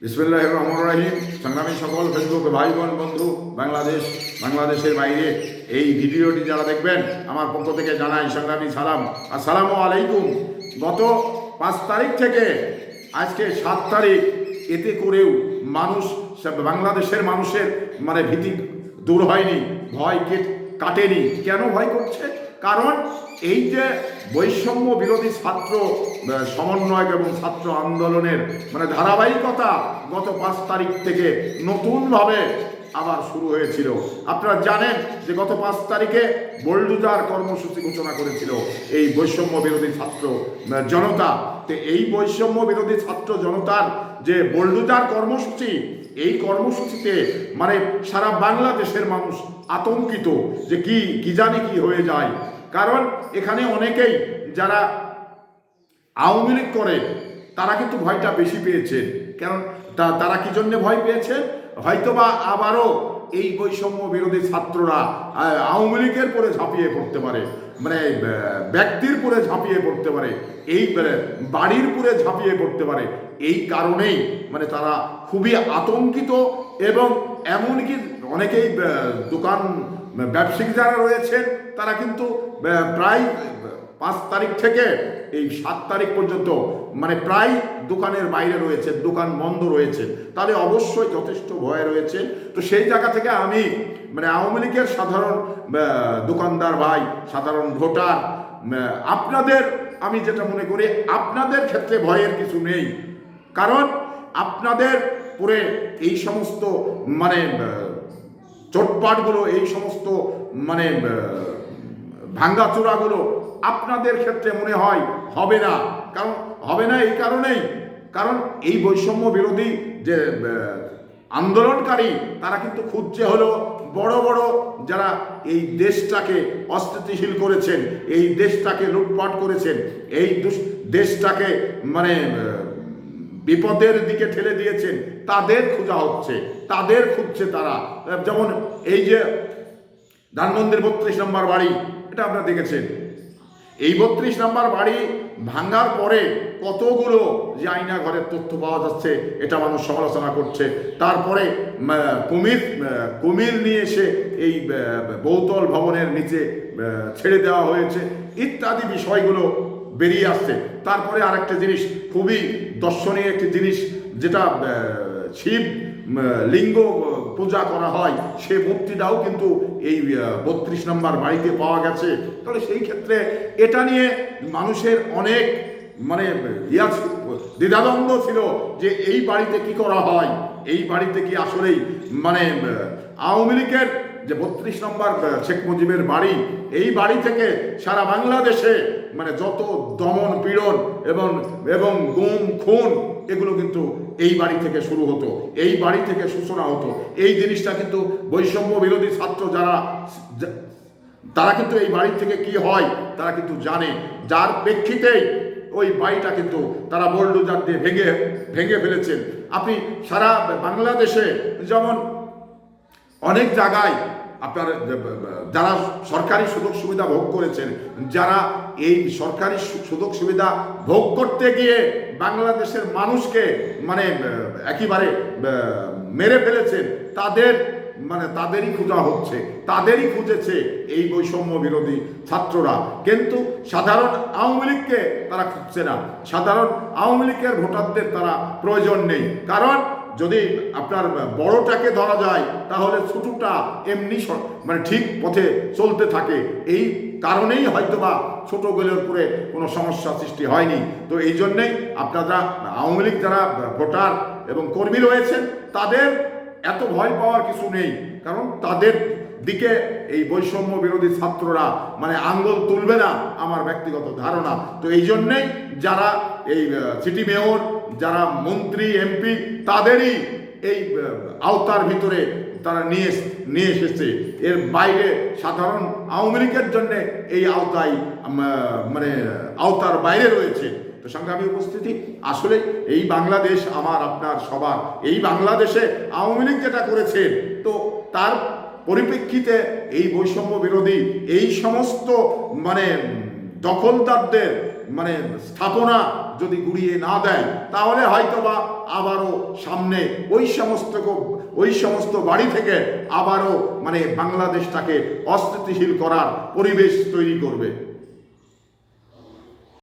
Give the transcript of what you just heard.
বিসমুল্লাহ রহমান রাহিম। সংগ্রামী সকল ফেসবুক ভাই বোন বন্ধু, বাংলাদেশ, বাংলাদেশের বাইরে এই ভিডিওটি যারা দেখবেন, আমার পক্ষ থেকে জানাই সংগ্রামী সালাম। আসসালামু আলাইকুম। গত পাঁচ তারিখ থেকে, আজকে সাত তারিখ, এতে করেও মানুষ বাংলাদেশের মানুষের মানে ভীতি দূর হয়নি, ভয় কেট- কাটেনি। কেন ভয় করছে? কারণ এই যে বৈষম্য বিরোধী ছাত্র সমন্বয়ক এবং ছাত্র আন্দোলনের মানে ধারাবাহিকতা গত পাঁচ তারিখ থেকে নতুনভাবে আবার শুরু হয়েছিল। আপনারা জানেন যে গত পাঁচ তারিখে বোল্ডুজার কর্মসূচি ঘোষণা করেছিল এই বৈষম্য বিরোধী ছাত্র জনতা। তো এই বৈষম্য বিরোধী ছাত্র জনতার যে বোল্ডুজার কর্মসূচি, এই কর্মসূচিতে মানে সারা বাংলাদেশের মানুষ আতঙ্কিত যে কি কি জানি কি হয়ে যায়। কারণ এখানে অনেকেই যারা আওয়ামী লীগ করে, তারা কিন্তু ভয়টা বেশি পেয়েছেন কারণ তারা কি জন্য ভয় পেয়েছেন হয়তোবা আবারও এই বৈষম্য বিরোধী ছাত্ররা আওয়ামী লীগের পরে ঝাঁপিয়ে পড়তে পারে। মানে ব্যক্তির পরে ঝাঁপিয়ে পড়তে পারে। এই বাড়ির পরে ঝাঁপিয়ে পড়তে পারে। এই কারণেই মানে তারা খুবই আতঙ্কিত এবং এমনকি অনেকেই দোকান ব্যবসায়িক যারা রয়েছেন, তারা কিন্তু প্রায় পাঁচ তারিখ থেকে এই সাত তারিখ পর্যন্ত মানে প্রায় দোকানের বাইরে রয়েছে দোকান বন্ধ রয়েছে। তাহলে অবশ্যই যথেষ্ট ভয় রয়েছে। তো সেই জায়গা থেকে আমি মানে আওয়ামী লীগের সাধারণ দোকানদার ভাই, সাধারণ ভোটার আপনাদের, আমি যেটা মনে করি, আপনাদের ক্ষেত্রে ভয়ের কিছু নেই। কারণ, আপনাদের পরে এই সমস্ত মানে চোটপাটগুলো এই সমস্ত মানে আহ, ভাঙ্গাচোরাগুলো আপনাদের ক্ষেত্রে মনে হয় হবে না। কারণ হবে না এই কারণেই। কারণ এই বৈষম্য বিরোধী যে আন্দোলনকারী তারা কিন্তু খুঁজছে হলো বড় বড় যারা এই দেশটাকে অস্থিতিশীল করেছেন এই দেশটাকে লুটপাট করেছেন এই দেশটাকে মানে বিপদের দিকে ঠেলে দিয়েছেন তাদের খোঁজা হচ্ছে তাদের খুঁজছে তারা। যেমন এই যে ধানমন্দির বত্রিশ নম্বর বাড়ি এটা আপনারা দেখেছেন। এই বত্রিশ নম্বর বাড়ি ভাঙ্গার পরে কতগুলো যে আয়না ঘরের তথ্য পাওয়া যাচ্ছে এটা মানুষ সমালোচনা করছে। তারপরে কুমির কুমির নিয়ে এসে এই আহ, বহুতল ভবনের নিচে ছেড়ে দেওয়া হয়েছে ইত্যাদি বিষয়গুলো বেরিয়ে আসছে। তারপরে আরেকটা জিনিস খুবই দর্শনীয় একটি জিনিস যেটা শিব লিঙ্গ পূজা করা হয়, সে মূর্তিটাও কিন্তু এই বত্রিশ নম্বর বাড়িতে পাওয়া গেছে। তাহলে সেই ক্ষেত্রে এটা নিয়ে মানুষের অনেক মানে ইয়া দ্বিধাদ্বন্দ্ব ছিল যে এই বাড়িতে কি করা হয়, এই বাড়িতে কি আসলেই মানে আওয়ামী লীগের যে বত্রিশ নম্বর শেখ মুজিবের বাড়ি, এই বাড়ি থেকে সারা বাংলাদেশে মানে যত দমন পীড়ন এবং এবং গুম, খুন, এগুলো কিন্তু এই বাড়ি থেকে শুরু হতো, এই বাড়ি থেকে সূচনা হতো। এই জিনিসটা কিন্তু বৈষম্য বিরোধী ছাত্র যারা তারা কিন্তু এই বাড়ি থেকে কি হয়, তারা কিন্তু জানে। যার প্রেক্ষিতেই ওই বাড়িটা কিন্তু তারা বোল্ডোজার দিয়ে ভেঙে ভেঙে ফেলেছেন আপনি সারা বাংলাদেশে যেমন অনেক জায়গায় আপনার যারা সরকারি সুযোগ সুবিধা ভোগ করেছেন, যারা এই সরকারি সুযোগ সুবিধা ভোগ করতে গিয়ে বাংলাদেশের মানুষকে মানে একেবারে মেরে ফেলেছেন, তাদের মানে তাদেরই খোঁজা হচ্ছে, তাদেরই খুঁজেছে এই বৈষম্য বিরোধী ছাত্ররা। কিন্তু সাধারণ আওয়ামী লীগকে তারা খুঁজছে না। সাধারণ আওয়ামী লীগের ভোটারদের তারা প্রয়োজন নেই। কারণ যদি আপনার বড়টাকে ধরা যায়, তাহলে ছোটটা এমনি মানে ঠিক পথে চলতে থাকে। এই কারণেই হয়তোবা ছোটগুলোর উপরে কোনো সমস্যা সৃষ্টি হয়নি। তো এই জন্যেই আপনারা, আওয়ামী লীগ যারা ভোটার এবং কর্মী রয়েছেন, তাদের এত ভয় পাওয়ার কিছু নেই। কারণ তাদের দিকে এই বৈষম্য বিরোধী ছাত্ররা মানে আঙ্গল তুলবে না, আমার ব্যক্তিগত ধারণা। তো এই জন্যেই যারা এই সিটি মেয়র যারা মন্ত্রী, এমপি, তাদেরই এই আওতার ভিতরে তারা নিয়ে নিয়ে এসেছে। এর বাইরে সাধারণ আওয়ামী লীগের জন্য এই আওতায় মানে আওতার বাইরে রয়েছে। তো সংগ্রামী উপস্থিতি, আসলে এই বাংলাদেশ আমার, আপনার সবার, এই বাংলাদেশে আওয়ামী লীগ যেটা করেছে, তো তার পরিপ্রেক্ষিতে এই বৈষম্য বিরোধী, এই সমস্ত মানে দখলদারদের মানে স্থাপনা যদি গুড়িয়ে না দেয়, তাহলে হয়তোবা আবারও সামনে ওই সমস্ত ওই সমস্ত বাড়ি থেকে আবারও মানে বাংলাদেশটাকে অস্থিতিশীল করার পরিবেশ তৈরি করবে।